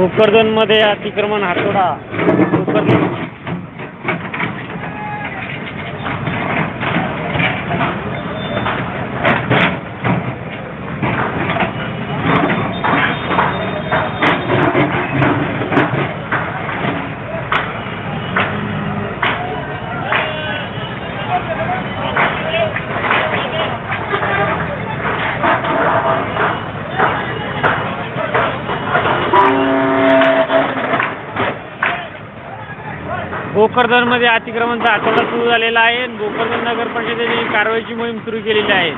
भोकरदनमध्ये अतिक्रमण हातोडा. भोकरदन भोकरदनमध्ये अतिक्रमणचा आठवडा सुरू झालेला आहे. आणि भोकरदन नगर परिषदेने कारवाईची मोहीम सुरू केलेली आहे.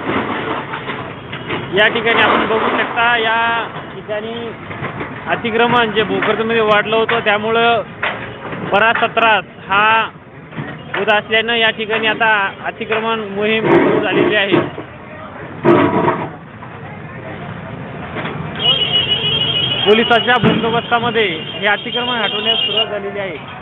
या ठिकाणी आपण बघू शकता या ठिकाणी अतिक्रमण जे भोकरदनमध्ये वाढलं होतं त्यामुळं बराच सत्रात हा होत असल्यानं या ठिकाणी आता अतिक्रमण मोहीम सुरू झालेली आहे. पोलिसांच्या बंदोबस्तामध्ये हे अतिक्रमण हटवण्यास सुरुवात झालेली आहे.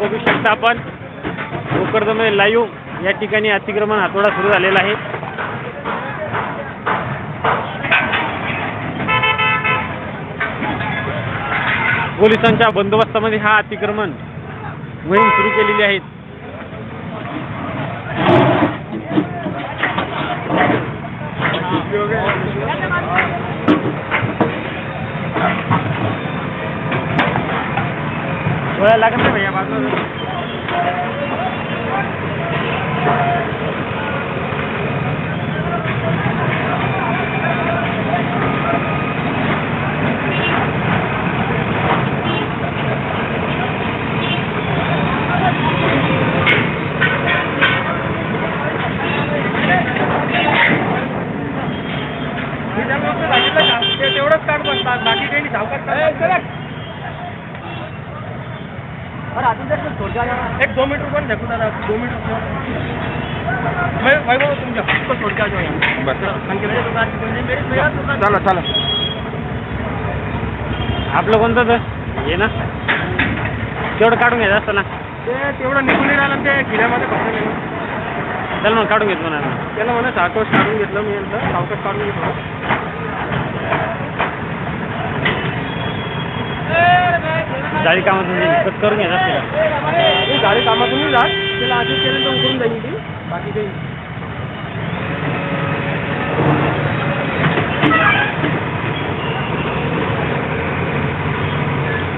बघू शकता आपण. भोकरदमध्ये लाईव्ह या ठिकाणी अतिक्रमण हातोडा सुरू झालेला आहे. पोलिसांच्या बंदोबस्तामध्ये हा अतिक्रमण मोहीम सुरू केलेली आहे. लागत नाही भैया बाजू तेवढंच काढ बसतात बाकी काही धावतात एक दो मीटर पण ढकलून दादा दो मीटर चला चला आपलं कोणतं तर हे ना. तेवढं काढून घ्यायचं असतं ना. ते तेवढं निघून राहिलं ते खिड्यामध्ये फसलेलं चल मग काढून घेतो म्हणा त्याला म्हणा सावकाश काढून घेतलं मी यांचं सावकाश काढून घेतलं गाडी कामातून कट करून का ही गाडी कामातून जात त्याला आधी केलं तर करून जाईल ती. बाकी काही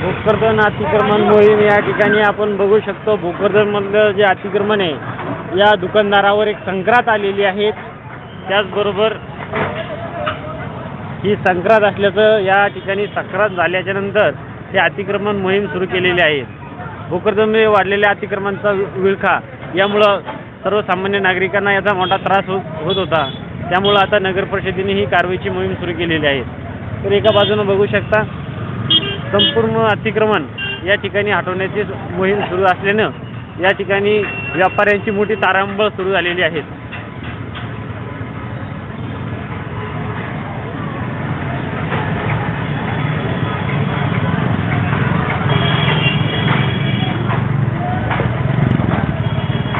भोकरदन अतिक्रमण मोहीम या ठिकाणी आपण बघू शकतो. भोकरदनमधलं जे अतिक्रमण आहे या दुकानदारावर एक संक्रांत आलेली आहे. त्याचबरोबर ही संक्रांत असल्याचं या ठिकाणी संक्रांत झाल्याच्यानंतर हे अतिक्रमण मोहीम सुरू केलेली आहे. भूकर्जमुळे वाढलेल्या अतिक्रमणाचा विळखा. यामुळं सर्वसामान्य नागरिकांना याचा मोठा त्रास हो होत होता. त्यामुळं आता नगर परिषदेने ही कारवाईची मोहीम सुरू केलेली आहे. तर एका बाजूनं बघू शकता संपूर्ण अतिक्रमण या ठिकाणी हटवण्याची मोहीम सुरू असल्यानं या ठिकाणी व्यापाऱ्यांची मोठी तारांबळ सुरू झालेली आहे.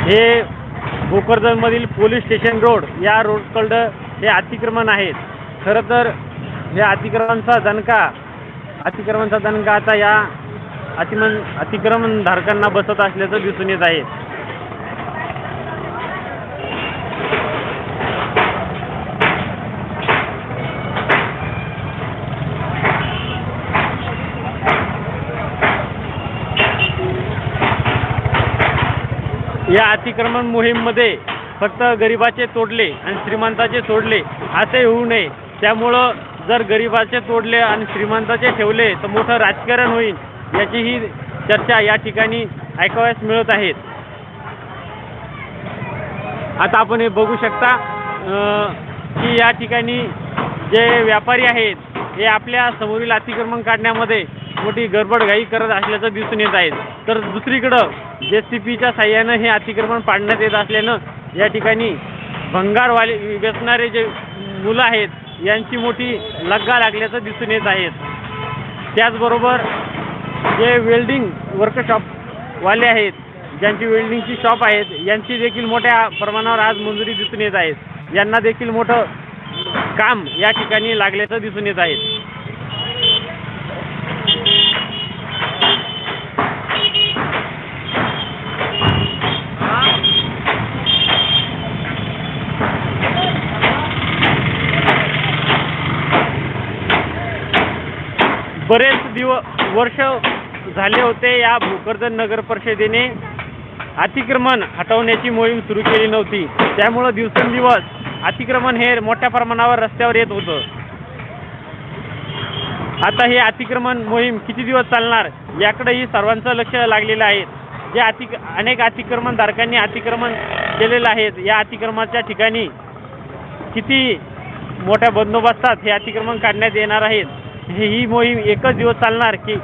हे भोकरदनमधील पोलीस स्टेशन रोड या रोडकडं हे अतिक्रमण आहेत. खरं तर या अतिक्रमणचा दणका अतिक्रमणचा दणका आता या अतिमन अतिक्रमण धारकांना बसत असल्याचं दिसून येत आहे. या अतिक्रमण मोहीममध्ये फक्त गरिबाचे तोडले आणि श्रीमंताचे सोडले असे होऊ नये. त्यामुळं जर गरिबाचे तोडले आणि श्रीमंताचे ठेवले तर मोठं राजकारण होईल याचीही चर्चा या ठिकाणी ऐकावयास मिळत आहेत आता आपण हे बघू शकता की या ठिकाणी जे व्यापारी आहेत हे आपल्या समोरील अतिक्रमण काढण्यामध्ये मोठी गडबडघाई करत असल्याचं दिसून येत आहे. तर दुसरीकडं जे सी पीच्या साह्यानं हे अतिक्रमण पाडण्यात येत असल्यानं या ठिकाणी भंगारवाले व्यसनारे जे मुलं आहेत यांची मोठी लग्गा लागल्याचं दिसून येत आहेत त्याचबरोबर जे वेल्डिंग वर्कशॉपवाले आहेत ज्यांची वेल्डिंगची शॉप आहेत यांची देखील मोठ्या प्रमाणावर आज मंजुरी दिसून येत आहेत यांना देखील मोठं काम या ठिकाणी लागल्याचं दिसून येत आहे. बरेच दिवस वर्ष झाले होते या भोकरदन नगर परिषदेने अतिक्रमण हटवण्याची मोहीम सुरू केली नव्हती. त्यामुळं दिवसेंदिवस अतिक्रमण हे मोठ्या प्रमाणावर रस्त्यावर येत होतं. आता हे अतिक्रमण मोहीम किती दिवस चालणार याकडेही सर्वांचं लक्ष लागलेलं आहे. जे अतिक अनेक अतिक्रमणधारकांनी अतिक्रमण केलेलं आहे या अतिक्रमणाच्या ठिकाणी किती मोठ्या बंदोबस्तात हे अतिक्रमण काढण्यात येणार आहेत? हे ही मोहीम एकच दिवस चालणार की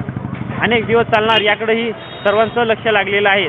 अनेक दिवस चालणार याकडेही सर्वांचं लक्ष लागलेलं आहे.